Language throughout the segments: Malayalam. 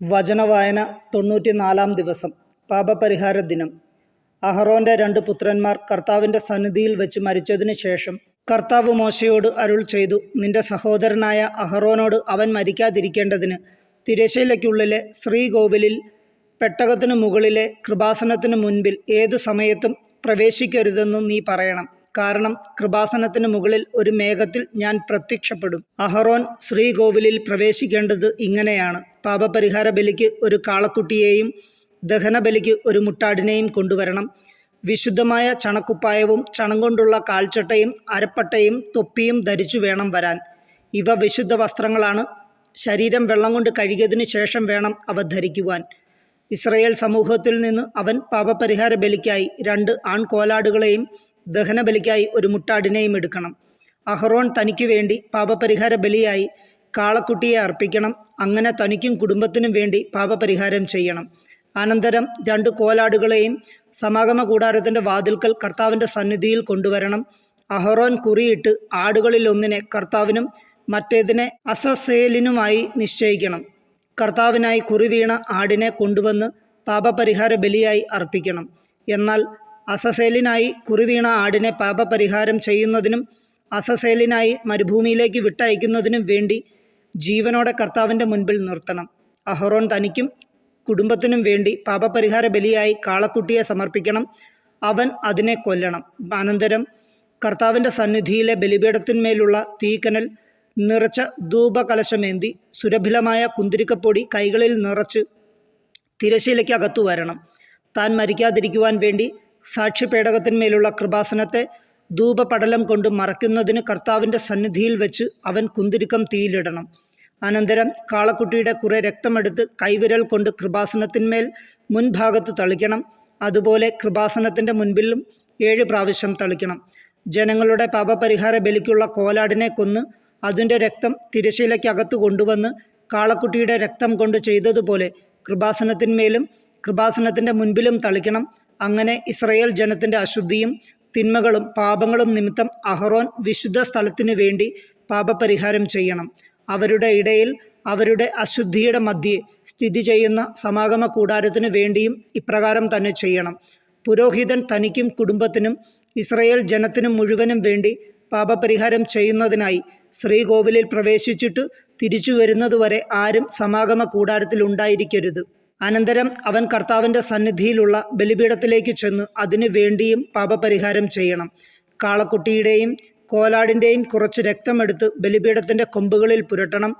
വചനവായന തൊണ്ണൂറ്റിനാലാം ദിവസം പാപപരിഹാര ദിനം. അഹറോന്റെ രണ്ട് പുത്രന്മാർ കർത്താവിന്റെ സന്നിധിയിൽ വെച്ച് മരിച്ചതിനു ശേഷം കർത്താവ് മോശയോട് അരുൾ ചെയ്തു നിന്റെ സഹോദരനായ അഹറോനോട് അവൻ മരിക്കാതിരിക്കേണ്ടതിന് തിരശ്ശീലയ്ക്കുള്ളിലെ ശ്രീകോവിലിൽ പെട്ടകത്തിനു മുകളിലെ കൃപാസനത്തിനു മുൻപിൽ ഏതു സമയത്തും പ്രവേശിക്കരുതെന്നും നീ പറയണം. കാരണം കൃപാസനത്തിന് മുകളിൽ ഒരു മേഘത്തിൽ ഞാൻ പ്രത്യക്ഷപ്പെടും. അഹറോൻ ശ്രീകോവിലിൽ പ്രവേശിക്കേണ്ടത് ഇങ്ങനെയാണ്. പാപപരിഹാര ബലിക്ക് ഒരു കാളക്കുട്ടിയെയും ദഹനബലിക്ക് ഒരു മുട്ടാടിനെയും കൊണ്ടുവരണം. വിശുദ്ധമായ ചണക്കുപ്പായവും ചണം കൊണ്ടുള്ള കാൽച്ചട്ടയും അരപ്പട്ടയും തൊപ്പിയും ധരിച്ചു വേണം വരാൻ. ഇവ വിശുദ്ധ വസ്ത്രങ്ങളാണ്. ശരീരം വെള്ളം കൊണ്ട് കഴുകിയതിനു ശേഷം വേണം അവ ധരിക്കുവാൻ. ഇസ്രയേൽ സമൂഹത്തിൽ നിന്ന് അവൻ പാപപരിഹാര ബലിക്കായി രണ്ട് ആൺകോലാടുകളെയും ദഹനബലിക്കായി ഒരു മുട്ടാടിനെയും എടുക്കണം. അഹ്റോൺ തനിക്കു വേണ്ടി പാപപരിഹാര ബലിയായി കാളക്കുട്ടിയെ അർപ്പിക്കണം. അങ്ങനെ തനിക്കും കുടുംബത്തിനും വേണ്ടി പാപപരിഹാരം ചെയ്യണം. അനന്തരം രണ്ട് കോലാടുകളെയും സമാഗമ കൂടാരത്തിന്റെ വാതിൽക്കൽ കർത്താവിന്റെ സന്നിധിയിൽ കൊണ്ടുവരണം. അഹറോൻ കുറിയിട്ട് ആടുകളിൽ ഒന്നിനെ കർത്താവിനും മറ്റേതിനെ അസസേലിനുമായി നിശ്ചയിക്കണം. കർത്താവിനായി കുറിവീണ ആടിനെ കൊണ്ടുവന്ന് പാപപരിഹാര ബലിയായി അർപ്പിക്കണം. എന്നാൽ അസസേലിനായി കുറിവീണ ആടിനെ പാപപരിഹാരം ചെയ്യുന്നതിനും അസസേലിനായി മരുഭൂമിയിലേക്ക് വിട്ടയക്കുന്നതിനും വേണ്ടി ജീവനോടെ കർത്താവിന്റെ മുൻപിൽ നിർത്തണം. അഹറോൻ തനിക്കും കുടുംബത്തിനും വേണ്ടി പാപപരിഹാര ബലിയായി കാളക്കുട്ടിയെ സമർപ്പിക്കണം. അവൻ അതിനെ കൊല്ലണം. അനന്തരം കർത്താവിന്റെ സന്നിധിയിലെ ബലിപീഠത്തിന്മേലുള്ള തീക്കനൽ നിറച്ച ധൂപകലശമേന്തി സുരഭിലമായ കുന്തിരിക്കപ്പൊടി കൈകളിൽ നിറച്ച് തിരശീലയ്ക്ക് അകത്തു വരണം. താൻ മരിക്കാതിരിക്കുവാൻ വേണ്ടി സാക്ഷ്യപേടകത്തിന്മേലുള്ള കൃപാസനത്തെ ധൂപപടലം കൊണ്ട് മറയ്ക്കുന്നതിന് കർത്താവിന്റെ സന്നിധിയിൽ വെച്ച് അവൻ കുന്തിരിക്കം തീയിലിടണം. അനന്തരം കാളക്കുട്ടിയുടെ കുറെ രക്തമെടുത്ത് കൈവിരൽ കൊണ്ട് കൃപാസനത്തിന്മേൽ മുൻഭാഗത്ത് തളിക്കണം. അതുപോലെ കൃപാസനത്തിന്റെ മുൻപിലും ഏഴ് പ്രാവശ്യം തളിക്കണം. ജനങ്ങളുടെ പാപപരിഹാര ബലിക്കുള്ള കോലാടിനെ കൊന്ന് അതിന്റെ രക്തം തിരശീലയ്ക്കകത്ത് കൊണ്ടുവന്ന് കാളക്കുട്ടിയുടെ രക്തം കൊണ്ട് ചെയ്തതുപോലെ കൃപാസനത്തിന്മേലും കൃപാസനത്തിന്റെ മുൻപിലും തളിക്കണം. അങ്ങനെ ഇസ്രയേൽ ജനത്തിന്റെ അശുദ്ധിയും തിന്മകളും പാപങ്ങളും നിമിത്തം അഹ്റോൻ വിശുദ്ധ സ്ഥലത്തിനു വേണ്ടി പാപപരിഹാരം ചെയ്യണം. അവരുടെ ഇടയിൽ അവരുടെ അശുദ്ധിയുടെ മധ്യേ സ്ഥിതി ചെയ്യുന്ന സമാഗമ കൂടാരത്തിനു വേണ്ടിയും ഇപ്രകാരം തന്നെ ചെയ്യണം. പുരോഹിതൻ തനിക്കും കുടുംബത്തിനും ഇസ്രയേൽ ജനത്തിനും മുഴുവനും വേണ്ടി പാപപരിഹാരം ചെയ്യുന്നതിനായി ശ്രീകോവിലിൽ പ്രവേശിച്ചിട്ട് തിരിച്ചു വരുന്നതുവരെ ആരും സമാഗമ കൂടാരത്തിൽ ഉണ്ടായിരിക്കരുത്. അനന്തരം അവൻ കർത്താവിന്റെ സന്നിധിയിലുള്ള ബലിപീഠത്തിലേക്ക് ചെന്ന് അതിനു വേണ്ടിയും പാപപരിഹാരം ചെയ്യണം. കാളക്കുട്ടിയുടെയും കോലാടിന്റെയും കുറച്ച് രക്തമെടുത്ത് ബലിപീഠത്തിന്റെ കൊമ്പുകളിൽ പുരട്ടണം.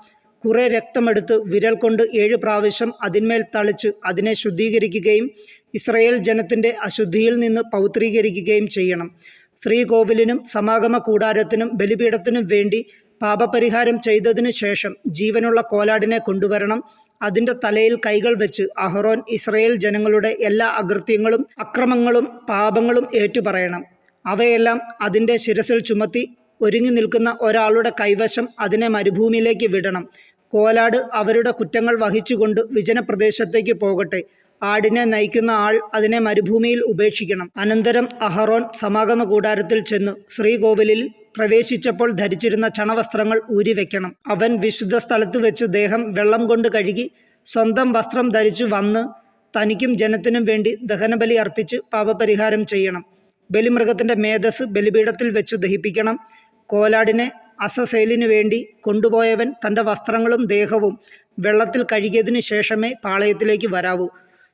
കുറേ രക്തമെടുത്ത് വിരൽ കൊണ്ട് ഏഴ് പ്രാവശ്യം അതിന്മേൽ തളിച്ച് അതിനെ ശുദ്ധീകരിക്കുകയും ഇസ്രയേൽ ജനത്തിന്റെ അശുദ്ധിയിൽ നിന്ന് പൗത്രീകരിക്കുകയും ചെയ്യണം. ശ്രീകോവിലിനും സമാഗമ കൂടാരത്തിനും ബലിപീഠത്തിനും വേണ്ടി പാപപരിഹാരം ചെയ്തതിനു ശേഷം ജീവനുള്ള കോലാടിനെ കൊണ്ടുവരണം. അതിന്റെ തലയിൽ കൈകൾ വെച്ച് അഹ്റോൻ ഇസ്രയേൽ ജനങ്ങളുടെ എല്ലാ അകൃത്യങ്ങളും അക്രമങ്ങളും പാപങ്ങളും ഏറ്റുപറയണം. അവയെല്ലാം അതിന്റെ ശിരസിൽ ചുമത്തി ഒരുങ്ങി നിൽക്കുന്ന ഒരാളുടെ കൈവശം അതിനെ മരുഭൂമിയിലേക്ക് വിടണം. കോലാട് അവരുടെ കുറ്റങ്ങൾ വഹിച്ചുകൊണ്ട് വിജനപ്രദേശത്തേക്ക് പോകട്ടെ. ആടിനെ നയിക്കുന്ന ആൾ അതിനെ മരുഭൂമിയിൽ ഉപേക്ഷിക്കണം. അനന്തരം അഹറോൻ സമാഗമ കൂടാരത്തിൽ ചെന്ന് ശ്രീകോവിലിൽ പ്രവേശിച്ചപ്പോൾ ധരിച്ചിരുന്ന ചണവസ്ത്രങ്ങൾ ഊരിവെക്കണം അവൻ വിശുദ്ധ സ്ഥലത്ത് വെച്ച് ദേഹം വെള്ളം കൊണ്ട് കഴുകി സ്വന്തം വസ്ത്രം ധരിച്ചു വന്ന് തനിക്കും ജനത്തിനും വേണ്ടി ദഹനബലി അർപ്പിച്ച് പാപപരിഹാരം ചെയ്യണം. ബലിമൃഗത്തിന്റെ മേധസ് ബലിപീഠത്തിൽ വെച്ചു ദഹിപ്പിക്കണം. കോലാടിനെ അസസേലിനു വേണ്ടി കൊണ്ടുപോയവൻ തന്റെ വസ്ത്രങ്ങളും ദേഹവും വെള്ളത്തിൽ കഴുകിയതിനു ശേഷമേ പാളയത്തിലേക്ക് വരാവൂ.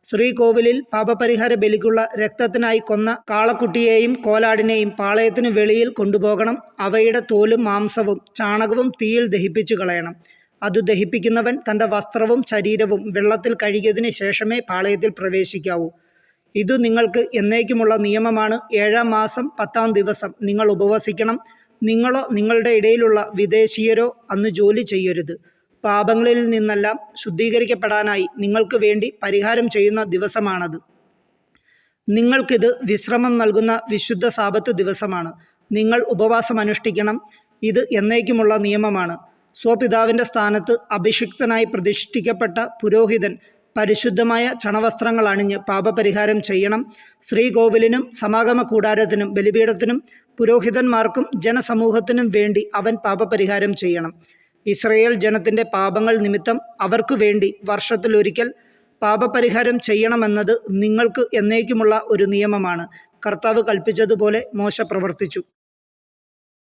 ശ്രീകോവിലിൽ പാപപരിഹാര ബലിക്കുള്ള രക്തത്തിനായി കൊന്ന കാളക്കുട്ടിയെയും കോലാടിനെയും പാളയത്തിനു വെളിയിൽ കൊണ്ടുപോകണം. അവയുടെ തോലും മാംസവും ചാണകവും തീയിൽ ദഹിപ്പിച്ചു കളയണം. അത് ദഹിപ്പിക്കുന്നവൻ തന്റെ വസ്ത്രവും ശരീരവും വെള്ളത്തിൽ കഴുകിയതിനു ശേഷമേ പാളയത്തിൽ പ്രവേശിക്കാവൂ. ഇത് നിങ്ങൾക്ക് എന്നേക്കുമുള്ള നിയമമാണ്. ഏഴാം മാസം പത്താം ദിവസം നിങ്ങൾ ഉപവസിക്കണം. നിങ്ങളോ നിങ്ങളുടെ ഇടയിലുള്ള വിദേശീയരോ അന്ന് ജോലി ചെയ്യരുത്. പാപങ്ങളിൽ നിന്നെല്ലാം ശുദ്ധീകരിക്കപ്പെടാനായി നിങ്ങൾക്ക് വേണ്ടി പരിഹാരം ചെയ്യുന്ന ദിവസമാണത്. നിങ്ങൾക്കിത് വിശ്രമം നൽകുന്ന വിശുദ്ധ സാപത്ത് ദിവസമാണ്. നിങ്ങൾ ഉപവാസം അനുഷ്ഠിക്കണം. ഇത് എന്നേക്കുമുള്ള നിയമമാണ്. സ്വപിതാവിന്റെ സ്ഥാനത്ത് അഭിഷിക്തനായി പ്രതിഷ്ഠിക്കപ്പെട്ട പുരോഹിതൻ പരിശുദ്ധമായ ചണവസ്ത്രങ്ങൾ അണിഞ്ഞ് പാപപരിഹാരം ചെയ്യണം. ശ്രീകോവിലിനും സമാഗമ കൂടാരത്തിനും ബലിപീഠത്തിനും പുരോഹിതന്മാർക്കും ജനസമൂഹത്തിനും വേണ്ടി അവൻ പാപപരിഹാരം ചെയ്യണം. ഇസ്രയേൽ ജനത്തിന്റെ പാപങ്ങൾ നിമിത്തം അവർക്കു വേണ്ടി വർഷത്തിലൊരിക്കൽ പാപപരിഹാരം ചെയ്യണമെന്നത് നിങ്ങൾക്ക് എന്നേക്കുമുള്ള ഒരു നിയമമാണ്. കർത്താവ് കൽപ്പിച്ചതുപോലെ മോശ പ്രവർത്തിച്ചു.